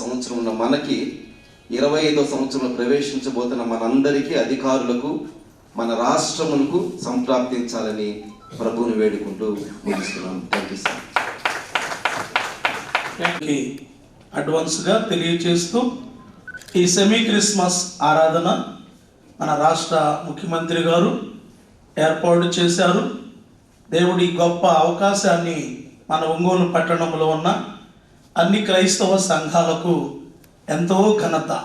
సంవత్సరంలో మనకి ఇరవై ఐదో సంవత్సరంలో ప్రవేశించబోతున్న మనందరికీ అధికారులకు మన రాష్ట్రములకు సంప్రాప్తించాలని ప్రభువుని వేడుకుంటూ ముగిస్తున్నాను థ్యాంక్ యూ సార్ అడ్వాన్స్గా తెలియచేస్తూ ఈ సెమీ క్రిస్మస్ ఆరాధన మన రాష్ట్ర ముఖ్యమంత్రి గారు ఏర్పాటు చేశారు. దేవుడి గొప్ప అవకాశాన్ని మన ఒంగోలు పట్టణంలో ఉన్న అన్ని క్రైస్తవ సంఘాలకు ఎంతో ఘనత.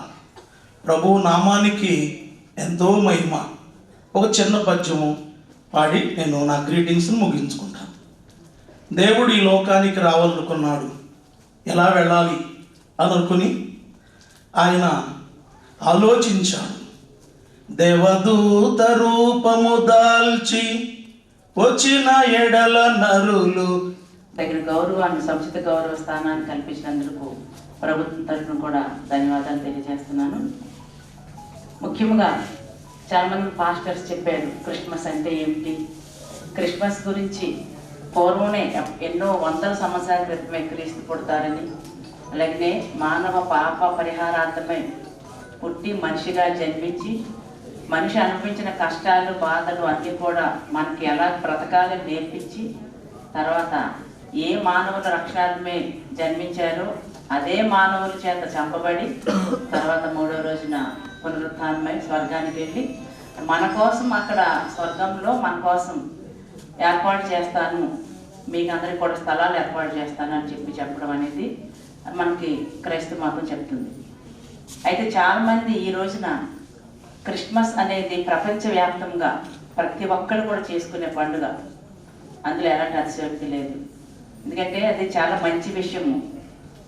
ప్రభు నామానికి ఎంతో మహిమ. ఒక చిన్న పద్యము పాడి నేను నా గ్రీటింగ్స్ని ముగించుకుంటాను. దేవుడు ఈ లోకానికి రావాలనుకున్నాడు. ఎలా వెళ్ళాలి అని అనుకుని ఆయన ఆలోచించాడు. దేవదూత రూపము దాల్చి వచ్చిన ఎడల నరులు తగిన గౌరవాన్ని సముచిత గౌరవ స్థానాన్ని కల్పించినందుకు ప్రభుత్వం తరఫున కూడా ధన్యవాదాలు తెలియజేస్తున్నాను. ముఖ్యంగా చాలామంది పాస్టర్స్ చెప్పారు క్రిస్మస్ అంటే ఏమిటి? క్రిస్మస్ గురించి పూర్వమే ఎన్నో వందల సంవత్సరాల క్రితమే క్రీస్తు పుడతారని అలాగనే మానవ పాప పరిహారార్థమే పుట్టి మనిషిగా జన్మించి మనిషి అనిపించిన కష్టాలు బాధలు అన్నీ కూడా మనకి ఎలా బ్రతకాలని నేర్పించి తర్వాత ఏ మానవుల రక్షణార్థమే జన్మించారో అదే మానవుల చేత చంపబడి తర్వాత మూడో రోజున పునరుత్థానమై స్వర్గానికి వెళ్ళి మన కోసం అక్కడ స్వర్గంలో మన కోసం ఏర్పాటు చేస్తాను. మీకు అందరికి కూడా స్థలాలు ఏర్పాటు చేస్తాను అని చెప్పి చెప్పడం అనేది మనకి క్రైస్తవ మతం చెప్తుంది. అయితే చాలామంది ఈ రోజున క్రిస్మస్ అనేది ప్రపంచవ్యాప్తంగా ప్రతి ఒక్కరు కూడా చేసుకునే పండుగ. అందులో ఎలాంటి అతిశక్తి లేదు. ఎందుకంటే అది చాలా మంచి విషయము.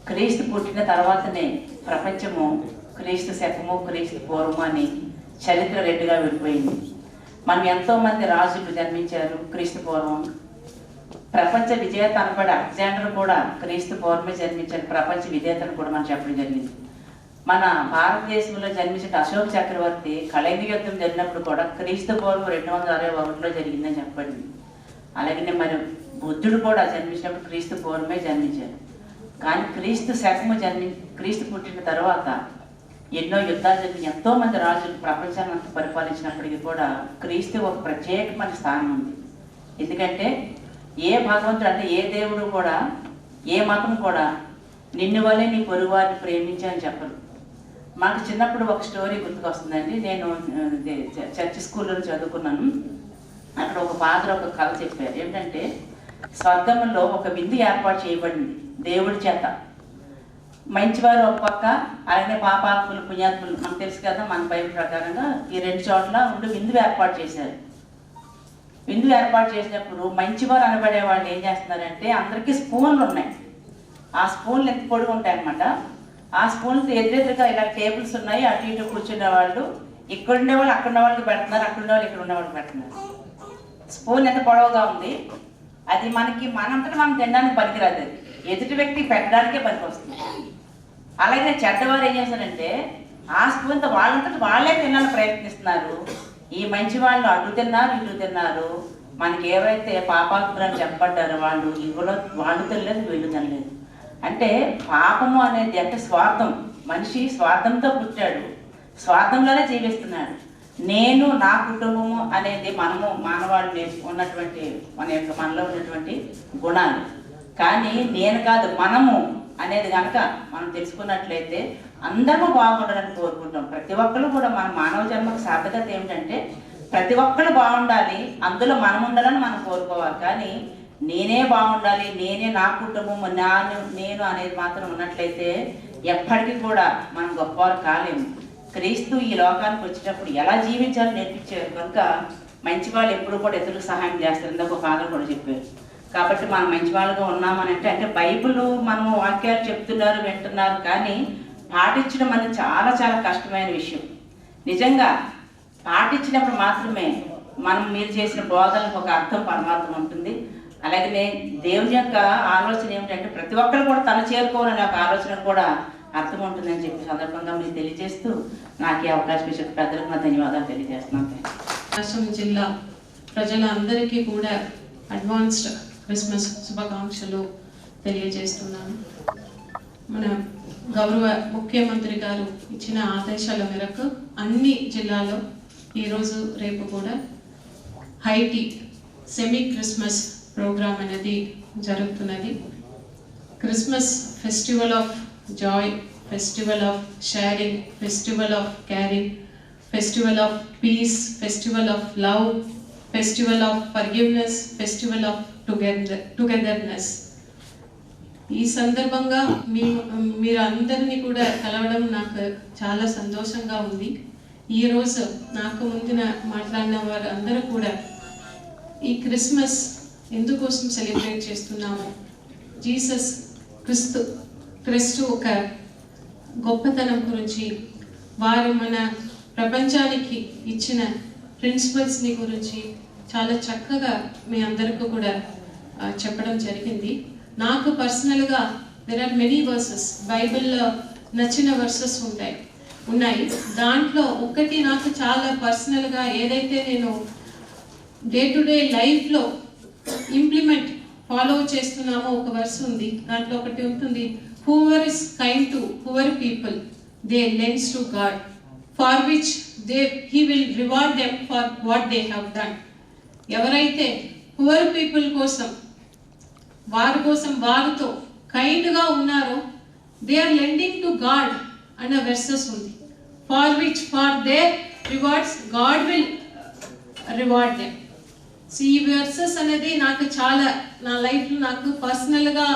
క్రీస్తు పుట్టిన తర్వాతనే ప్రపంచము క్రీస్తు శకము క్రీస్తు పూర్వము అని చరిత్ర రెడ్డిగా విడిపోయింది. మనం ఎంతోమంది రాజులు జన్మించారు క్రీస్తు పూర్వం. ప్రపంచ విజేత అనబడే అలెగ్జాండర్ కూడా క్రీస్తు పూర్వమే జన్మించారు ప్రపంచ విజేతను కూడా మనం చెప్పడం జరిగింది. మన భారతదేశంలో జన్మించిన అశోక్ చక్రవర్తి కళైంది యుద్ధం జరిగినప్పుడు కూడా క్రీస్తు పూర్వం రెండు వందల అరవై ఒకటిలో జరిగిందని చెప్పండి. అలాగనే మరి బుద్ధుడు కూడా జన్మించినప్పుడు క్రీస్తు పూర్వమే జన్మించారు కానీ క్రీస్తు శకము జన్మి క్రీస్తు పుట్టిన తర్వాత ఎన్నో యుద్ధాలు జరిగిన ఎంతో మంది రాజులు ప్రపంచాన్ని అంతా పరిపాలించినప్పటికీ కూడా క్రీస్తు ఒక ప్రత్యేకమైన స్థానం ఉంది. ఎందుకంటే ఏ భగవంతుడు అంటే ఏ దేవుడు కూడా ఏ మతం కూడా నిన్ను వల్లే నీ పొరుగువారిని ప్రేమించి అని చెప్పరు. మాకు చిన్నప్పుడు ఒక స్టోరీ గుర్తుకొస్తుందండి. నేను చర్చ్ స్కూల్లో చదువుకున్నాను. అక్కడ ఒక ఫాదర్ ఒక కథ చెప్పారు. ఏంటంటే స్వర్గంలో ఒక విందు ఏర్పాటు చేయబడింది దేవుడి చేత. మంచివారు ఒక పక్క అలాగే పాపాత్ములు పుణ్యాత్ములు. మనకు తెలుసు కదా మన బైబిల్ ప్రకారంగా ఈ రెండు చోట్ల ఉండి విందు ఏర్పాటు చేశారు. విందు ఏర్పాటు చేసినప్పుడు మంచివారు అనబడే వాళ్ళు ఏం చేస్తున్నారంటే అందరికీ స్పూన్లు ఉన్నాయి. ఆ స్పూన్లు ఎంత పొడుగు ఉంటాయి అనమాట ఆ స్పూన్స్ ఎదురెదురుగా ఇలా టేబుల్స్ ఉన్నాయి అటు ఇటు కూర్చునే వాళ్ళు. ఇక్కడ ఉండే వాళ్ళు అక్కడ ఉన్న వాళ్ళకి పెడుతున్నారు అక్కడ ఉండే వాళ్ళు ఇక్కడ ఉన్న వాళ్ళకి పెడుతున్నారు. స్పూన్ ఎంత పొడవుగా ఉంది? అది మనకి మనంతట మనం తినడానికి పనికిరాదు. అది ఎదుటి వ్యక్తి పెట్టడానికే పనికి వస్తుంది అలాగే చెడ్డవారు ఏం చేస్తారంటే ఆ స్పూన్తో వాళ్ళంతట వాళ్ళే తినాలని ప్రయత్నిస్తున్నారు. ఈ మంచి వాళ్ళు అటు తిన్నారు ఇటు తిన్నారు. మనకి ఏవైతే పాపాత్ములని చెప్పబడ్డారో వాళ్ళు ఇవ్వలో వాళ్ళు తినలేదు వీళ్ళు తినలేదు. అంటే పాపము అనేది అంటే స్వార్థం. మనిషి స్వార్థంతో పుట్టాడు. స్వార్థంలోనే జీవిస్తున్నాడు. నేను నా కుటుంబము అనేది మనము మానవాళి ఉన్నటువంటి మన యొక్క మనలో ఉన్నటువంటి గుణాలు. కానీ నేను కాదు మనము అనేది కనుక మనం తెలుసుకున్నట్లయితే అందరూ బాగుండాలని కోరుకుంటాం ప్రతి ఒక్కరు కూడా మన మానవ జన్మకు సార్థకత ఏమిటంటే ప్రతి ఒక్కరు బాగుండాలి అందులో మనం ఉండాలని మనం కోరుకోవాలి. కానీ నేనే బాగుండాలి నేనే నా కుటుంబము నాను నేను అనేది మాత్రం ఉన్నట్లయితే ఎప్పటికీ కూడా మనం గొప్పవారు కాలేము. క్రీస్తు ఈ లోకానికి వచ్చేటప్పుడు ఎలా జీవించాలో నేర్పించారు కనుక మంచి వాళ్ళు ఎప్పుడు కూడా ఇతరులకు సహాయం చేస్తారు ఇందాక ఫాదర్ కూడా చెప్పారు. కాబట్టి మనం మంచి వాళ్ళగా ఉన్నామని అంటే అంటే బైబిల్ మనం వాక్యాలు చెప్తున్నారు వింటున్నారు కానీ పాటించడం అనేది చాలా చాలా కష్టమైన విషయం. నిజంగా పాటించినప్పుడు మాత్రమే మనం మీరు చేసిన బోధనకు ఒక అర్థం పరమార్థం ఉంటుంది. అలాగనే దేవుని యొక్క ఆలోచన ఏమిటంటే ప్రతి ఒక్కరు కూడా తను చేరుకోవాలనే ఒక ఆలోచన కూడా అర్థం ఉంటుందని చెప్పి సందర్భంగా మీరు తెలియజేస్తూ నాకు ఈ అవకాశం ఇచ్చిన పెద్దలకు నా ధన్యవాదాలు తెలియజేస్తున్నాను. రాష్ట్రం జిల్లా ప్రజలందరికీ కూడా అడ్వాన్స్డ్ క్రిస్మస్ శుభాకాంక్షలు తెలియజేస్తున్నాను. మన గౌరవ ముఖ్యమంత్రి గారు ఇచ్చిన ఆదేశాల మేరకు అన్ని జిల్లాలో ఈరోజు రేపు కూడా హైటీ సెమీ క్రిస్మస్ ప్రోగ్రామ్ అనేది జరుగుతున్నది. Christmas festival of joy festival of sharing festival of caring, festival of peace festival of love festival of forgiveness, festival of together togetherness ఈ సందర్భంగా మీ మీరు అందరినీ కూడా కలవడం నాకు చాలా సంతోషంగా ఉంది. ఈ రోజు నాకు ముందున మాట్లాడిన వారు అందరూ కూడా ఈ క్రిస్మస్ ఎందుకోసం సెలబ్రేట్ చేస్తున్నాము? జీసస్ క్రిస్తు క్రీస్తు ఒక గొప్పతనం గురించి వారు మన ప్రపంచానికి ఇచ్చిన ప్రిన్సిపల్స్ని గురించి చాలా చక్కగా మీ అందరికీ కూడా చెప్పడం జరిగింది. నాకు పర్సనల్గా దెర్ ఆర్ మెనీ వర్సెస్ బైబిల్లో నచ్చిన వర్సెస్ ఉంటాయి. ఉన్నాయి. దాంట్లో ఒకటి నాకు చాలా పర్సనల్గా ఏదైతే నేను డే టు డే లైఫ్లో ఇంప్లిమెంట్ ఫాలో చేస్తున్నామో ఒక వర్స్ ఉంది. దాంట్లో ఒకటి ఉంటుంది whoever is kind to whoever people they lends to God for which they he will reward them for what they have done ఎవరైతే పువర్ పీపుల్ కోసం వారి కోసం వారితో కైండ్గా ఉన్నారో they are lending to God అన్న వెర్సెస్ ఉంది. For which for they rewards God will reward them so ఈ వెర్సెస్ అనేది నాకు చాలా నా లైఫ్లో నాకు పర్సనల్గా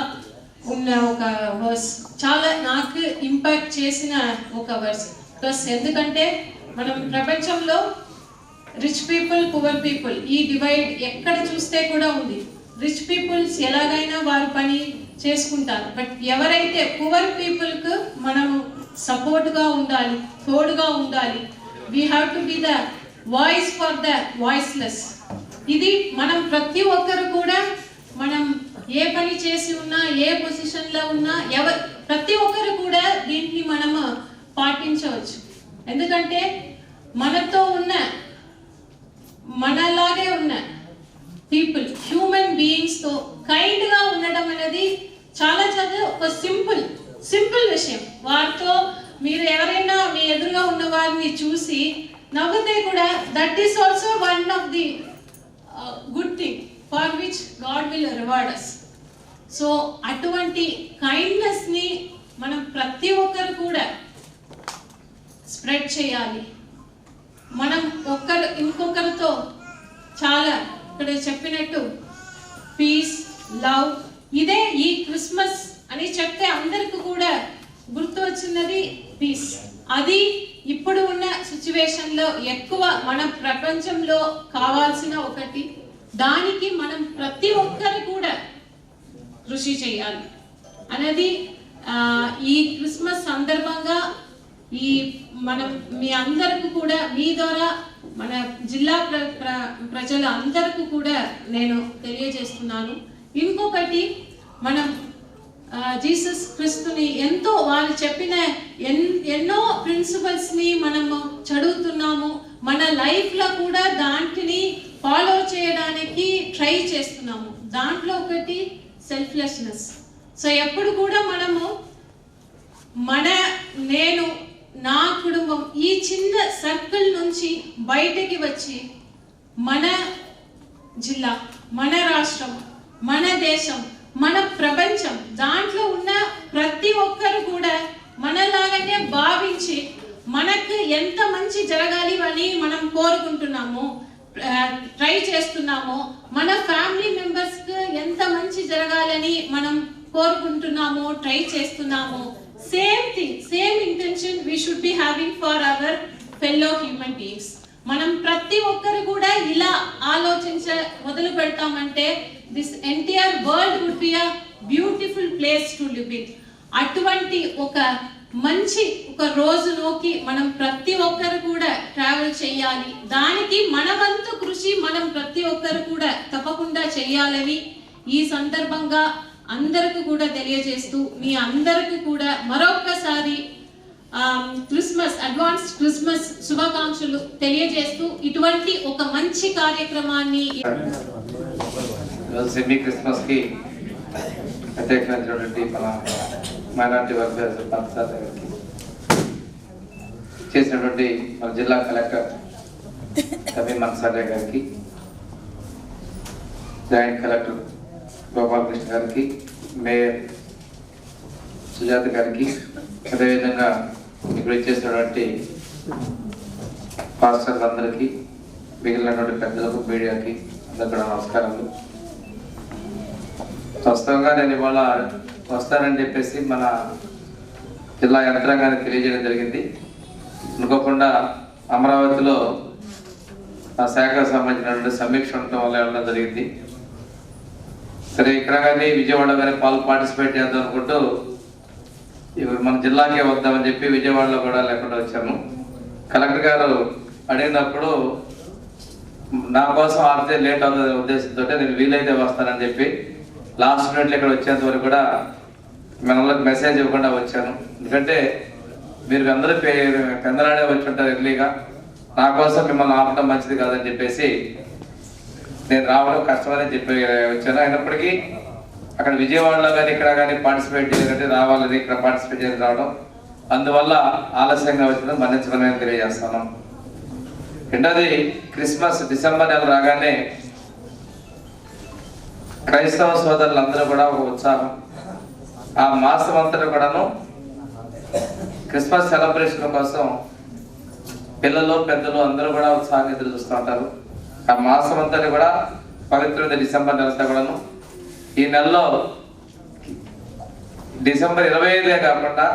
ఉన్న ఒక వర్స్ చాలా నాకు ఇంపాక్ట్ చేసిన ఒక వర్స్ ప్లస్ ఎందుకంటే మనం ప్రపంచంలో రిచ్ పీపుల్ పువర్ పీపుల్ ఈ డివైడ్ ఎక్కడ చూస్తే కూడా ఉంది. రిచ్ పీపుల్స్ ఎలాగైనా వారు పని చేసుకుంటారు. బట్ ఎవరైతే పువర్ పీపుల్కు మనం సపోర్ట్గా ఉండాలి తోడుగా ఉండాలి we have to be the voice for the voiceless ఇది మనం ప్రతి ఒక్కరు కూడా మనం ఏ పని చేసి ఉన్నా ఏ పొజిషన్లో ఉన్నా ఎవరు ప్రతి ఒక్కరు కూడా దీన్ని మనము పాటించవచ్చు. ఎందుకంటే మనతో ఉన్న మనలాగే ఉన్న పీపుల్ హ్యూమన్ బీయింగ్స్తో కైండ్గా ఉండడం అనేది చాలా చాలా ఒక సింపుల్ సింపుల్ విషయం. వారితో మీరు ఎవరైనా మీ ఎదురుగా ఉన్న వారిని చూసి నవ్వుతే కూడా that is also one of the good thing for which God will reward us so అటువంటి కైండ్నెస్ని మనం ప్రతి ఒక్కరు కూడా స్ప్రెడ్ చేయాలి. మనం ఒక్కరు ఇంకొకరితో చాలా ఇక్కడ చెప్పినట్టు పీస్ లవ్ ఇదే ఈ క్రిస్మస్ అని చెప్తే అందరికి కూడా గుర్తు వచ్చినది పీస్ అది ఇప్పుడు ఉన్న సిచ్యువేషన్లో ఎక్కువ మన ప్రపంచంలో కావాల్సిన ఒకటి. దానికి మనం ప్రతి ఒక్కరు కూడా కృషి చేయాలి. అనేది ఈ క్రిస్మస్ సందర్భంగా ఈ మనం మీ అందరికి కూడా మీ ద్వారా మన జిల్లా ప్ర ప్ర ప్రజల అందరికి కూడా నేను తెలియజేస్తున్నాను. ఇంకొకటి మనం జీసస్ క్రిస్తుని ఎంతో వాళ్ళు చెప్పిన ఎన్ ఎన్నో ప్రిన్సిపల్స్ని మనము చదువుతున్నాము. మన లైఫ్లో కూడా దాంట్ని ఫాలో చేయడానికి ట్రై చేస్తున్నాము. దాంట్లో ఒకటి సెల్ఫ్లెస్నెస్ సో ఎప్పుడు కూడా మనము మన నేను నా కుటుంబం ఈ చిన్న సర్కిల్ నుంచి బయటకి వచ్చి మన జిల్లా మన రాష్ట్రం మన దేశం మన ప్రపంచం దాంట్లో ఉన్న ప్రతి ఒక్కరు కూడా మనలాగానే భావించి మనకు ఎంత మంచి జరగాలి అని మనం కోరుకుంటున్నాము ట్రై చేస్తున్నామో. మన ఫ్యామిలీ మెంబర్స్కి ఎంత మంచి జరగాలని మనం కోరుకుంటున్నామో ట్రై చేస్తున్నామో. Same thing same intention we should be having for our fellow human beings మనం ప్రతి ఒక్కరు కూడా ఇలా ఆలోచించ మొదలు పెడతామంటే this entire world would be a beautiful place to live in అటువంటి ఒక మంచి ఒక రోజులోకి మనం ప్రతి ఒక్కరు కూడా ట్రావెల్ చేయాలి. దానికి మన వంతు కృషి మనం ప్రతి ఒక్కరు కూడా తప్పకుండా చేయాలని ఈ సందర్భంగా అందరికి కూడా తెలియజేస్తూ మీ అందరికి కూడా మరొక్కసారి క్రిస్మస్ అడ్వాన్స్ క్రిస్మస్ శుభాకాంక్షలు తెలియజేస్తూ ఇటువంటి ఒక మంచి కార్యక్రమాన్ని ఈరోజు సెమీ అధ్యక్షులైనటువంటి మన మైనార్టీ వెల్ఫేర్ సార్ గారికి చేసినటువంటి మన జిల్లా కలెక్టర్ కవి మన్సారే గారికి జాయింట్ కలెక్టర్ గోపాలకృష్ణ గారికి మేయర్ సుజాత గారికి అదేవిధంగా ఇక్కడ ఇచ్చేసినటువంటి పాస్టర్లందరికీ మిగిలినటువంటి పెద్దలకు మీడియాకి అందరికీ నమస్కారాలు వాస్తవంగా నేను ఇవాళ వస్తానని చెప్పేసి మన జిల్లా యంత్రాంగానికి తెలియజేయడం జరిగింది. అనుకోకుండా అమరావతిలో ఆ శాఖకు సంబంధించినటువంటి సమీక్ష ఉండటం వల్ల వెళ్ళడం జరిగింది. సరే ఇక్కడ కానీ విజయవాడ కానీ పాలు పార్టిసిపేట్ చేద్దాం అనుకుంటూ ఇవి మన జిల్లాకే వద్దామని చెప్పి విజయవాడలో కూడా లేకుండా వచ్చాను కలెక్టర్ గారు అడిగినప్పుడు నా కోసం ఆడితే లేట్ అవుతుంది ఉద్దేశంతో నేను వీలైతే వస్తానని చెప్పి లాస్ట్ మినిట్లో ఇక్కడ వచ్చేంత వరకు కూడా మనలోకి మెసేజ్ ఇవ్వకుండా వచ్చాను. ఎందుకంటే మీరు అందరూ పే- పెందలాడే వచ్చి ఉంటారు ఎర్లీగా. నా కోసం మిమ్మల్ని ఆపడం మంచిది కాదని చెప్పేసి నేను రావడం కష్టమని చెప్పి వచ్చాను. అయినప్పటికీ అక్కడ విజయవాడలో కానీ ఇక్కడ కానీ పార్టిసిపేట్ చేయాలంటే రావాలని ఇక్కడ పార్టిసిపేట్ చేసి రావడం. అందువల్ల ఆలస్యంగా వచ్చిన మన్నించమని తెలియజేస్తాను. రెండోది క్రిస్మస్ డిసెంబర్ నెల రాగానే క్రైస్తవ సోదరులందరూ కూడా ఒక ఉత్సాహం. ఆ మాసం అంతటా కూడాను క్రిస్మస్ సెలబ్రేషన్ కోసం పిల్లలు పెద్దలు అందరూ కూడా ఉత్సాహంగా ఎదురు చూస్తూ ఉంటారు. ఆ మాసం అంతటి కూడా పవిత్రమైన డిసెంబర్ నెలంతా కూడాను. ఈ నెలలో డిసెంబర్ ఇరవై ఐదే కాకుండా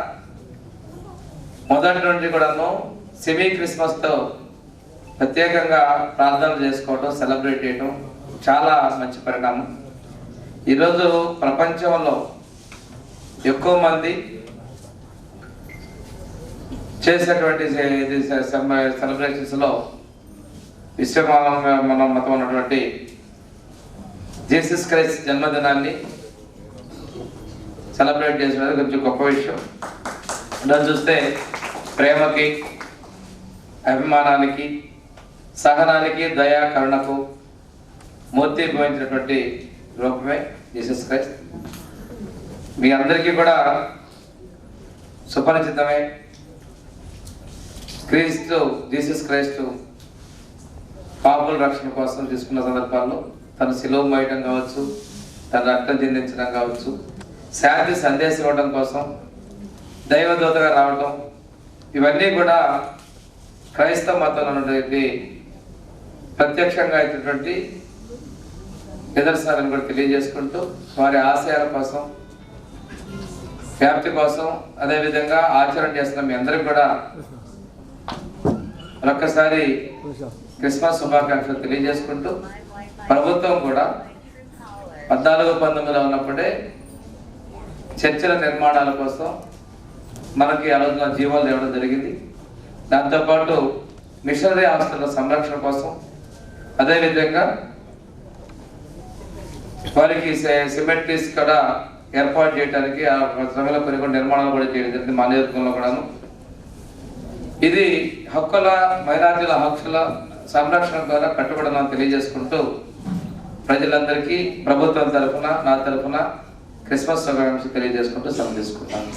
మొదటి నుండి కూడాను సెమీ క్రిస్మస్తో ప్రత్యేకంగా ప్రార్థనలు చేసుకోవటం సెలబ్రేట్ చేయటం చాలా మంచి పరిణామం. ఈరోజు ప్రపంచంలో ఎక్కువ మంది చేసేటువంటి సెలబ్రేషన్స్లో విశ్వమానం మన మతం ఉన్నటువంటి జీసస్ క్రైస్ట్ జన్మదినాన్ని సెలబ్రేట్ చేసినది కొంచెం గొప్ప విషయం. దాన్ని చూస్తే ప్రేమకి అభిమానానికి సహనానికి దయా కరుణకు మూర్తి భవించినటువంటి రూపమే జీసస్ క్రైస్ట్. మీ అందరికీ కూడా సుపరిచితమే. క్రీస్తు జీసస్ క్రైస్తు పాపుల రక్షణ కోసం తీసుకున్న సందర్భాల్లో తన సిలువ మోయడం కావచ్చు తన రక్తం చెందించడం కావచ్చు శాంతి సందేశం ఇవ్వడం కోసం దైవదూతగా రావడం ఇవన్నీ కూడా క్రైస్తవ మతంలో ఉన్నటువంటి ప్రత్యక్షంగా అయినటువంటి నిదర్శనాలను కూడా తెలియజేసుకుంటూ వారి ఆశయాల కోసం వ్యాప్తి కోసం అదేవిధంగా ఆచరణ చేస్తున్న మీ అందరికి కూడా మరొక్కసారి క్రిస్మస్ శుభాకాంక్షలు తెలియజేసుకుంటూ ప్రభుత్వం కూడా పద్నాలుగు పంతొమ్మిదిలో ఉన్నప్పుడే చర్చల నిర్మాణాల కోసం మనకి ఆలోచన జీవాలు ఇవ్వడం జరిగింది. దాంతోపాటు మిషనరీ ఆస్తుల సంరక్షణ కోసం అదేవిధంగా వారికి సిమెంట్రీస్ కూడా ఏర్పాటు చేయడానికి ఆ శ్రమలో కొన్ని కొన్ని నిర్మాణాలు కూడా చేయడం జరిగింది మా నియోజకవర్గంలో కూడాను. ఇది హక్కుల మైనార్టీల హక్కుల సంరక్షణ ద్వారా కట్టుబడిన తెలియజేసుకుంటూ ప్రజలందరికీ ప్రభుత్వం తరఫున నా తరఫున క్రిస్మస్ శుభాకాంక్షలు తెలియజేసుకుంటూ సెలవు తీసుకుంటాను.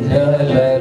పాడుతున్నారు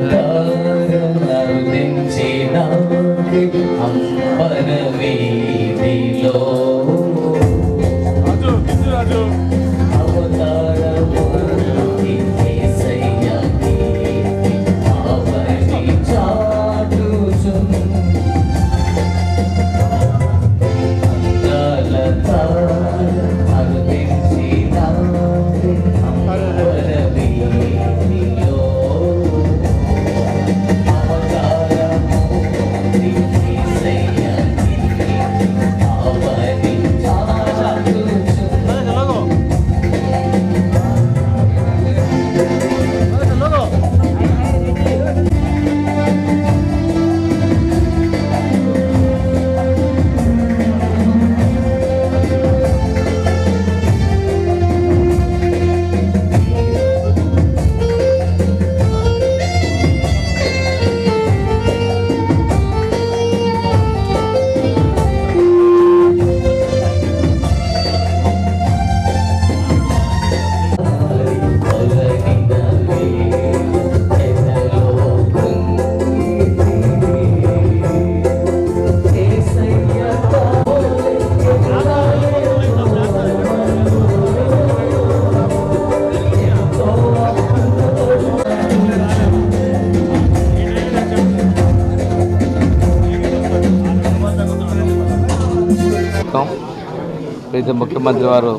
ప్రీతి ముఖ్యమంత్రి వారు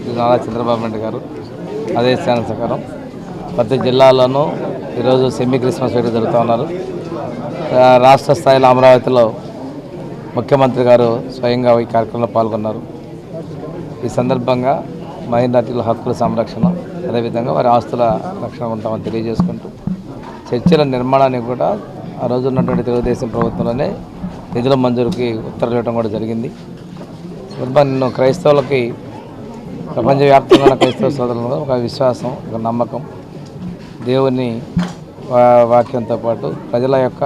శ్రీ నారా చంద్రబాబు నాయుడు గారు ఆదేశానుసారం ప్రతి జిల్లాలోనూ ఈరోజు సెమీ క్రిస్మస్ వేడుక జరుగుతూ ఉన్నారు. రాష్ట్ర స్థాయిలో అమరావతిలో ముఖ్యమంత్రి గారు స్వయంగా ఈ కార్యక్రమంలో పాల్గొన్నారు. ఈ సందర్భంగా మైనార్టీల హక్కుల సంరక్షణ అదేవిధంగా వారి ఆస్తుల రక్షణ ఉంటామని తెలియజేసుకుంటూ చర్చల నిర్మాణానికి కూడా ఆ రోజు ఉన్నటువంటి తెలుగుదేశం ప్రభుత్వంలోనే నిధుల మంజూరుకి ఉత్తర్వులు ఇవ్వడం కూడా జరిగింది. సందర్భంగా నిన్ను క్రైస్తవులకి ప్రపంచవ్యాప్తంగా ఉన్న క్రైస్తవ సోదరులు ఒక విశ్వాసం ఒక నమ్మకం. దేవుని వా- వాక్యంతో పాటు ప్రజల యొక్క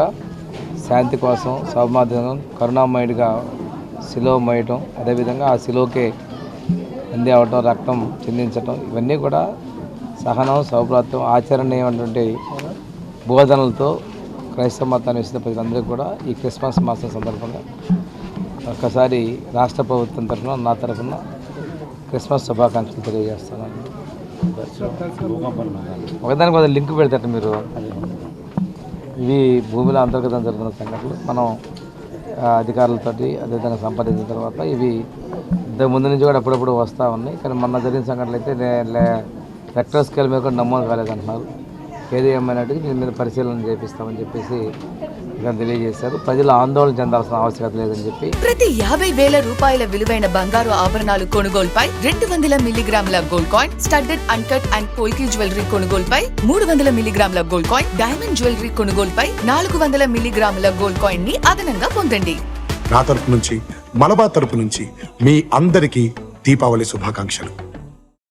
శాంతి కోసం సౌమాధ్యం కరుణామయుడిగా శిలో మోయటం అదేవిధంగా ఆ శిలోకే అంది అవటం రక్తం చెందించటం ఇవన్నీ కూడా సహనం సౌభ్రాత్వం ఆచరణీయమైనటువంటి బోధనలతో క్రైస్తవ మతాన్ని ఇస్తున్న ప్రజలందరికీ కూడా ఈ క్రిస్మస్ మాసం సందర్భంగా ఒక్కసారి రాష్ట్ర ప్రభుత్వం తరఫున నా తరఫున క్రిస్మస్ శుభాకాంక్షలు తెలియజేస్తున్నాను. ఒకదానికి ఒక లింక్ పెడతారు మీరు. ఇవి భూమిలో అంతర్గతం జరుగుతున్న సంఘటనలు. మనం అధికారులతో అధికారులతోటి అదేవిధంగా సంపాదించిన తర్వాత ఇవి ఇంతకు ముందు నుంచి కూడా అప్పుడప్పుడు వస్తూ ఉన్నాయి. కానీ మొన్న జరిగిన సంఘటనలు అయితే రెక్టర్ స్కేల్ మీద కూడా నమోదు కాలేదంటున్నారు. ఏది ఏమైనట్టుగా దీని మీద పరిశీలన చేపిస్తామని చెప్పేసి తెలియజేశారు. ప్రజలు ఆందోళన చెందాల్సిన ఆవశ్యకత లేదని చెప్పి. ప్రతి యాభై వేల రూపాయల విలువైన బంగారు ఆభరణాలు కొనుగోలుపై రెండు వందల మిల్లీగ్రాముల gold coin studded uncut and polki jewellery కొనుగోలుపై మూడు వందల మిల్లీగ్రాముల గోల్డ్ కాయిన్ డైమండ్ జ్యువెలరీ కొనుగోలుపై నాలుగు వందల మిల్లీగ్రాముల గోల్డ్ కాయిన్ని అదనంగా పొందండి. నా తరపు నుంచి మలబార్ తరపు నుంచి మీ అందరికీ దీపావళి శుభాకాంక్షలు.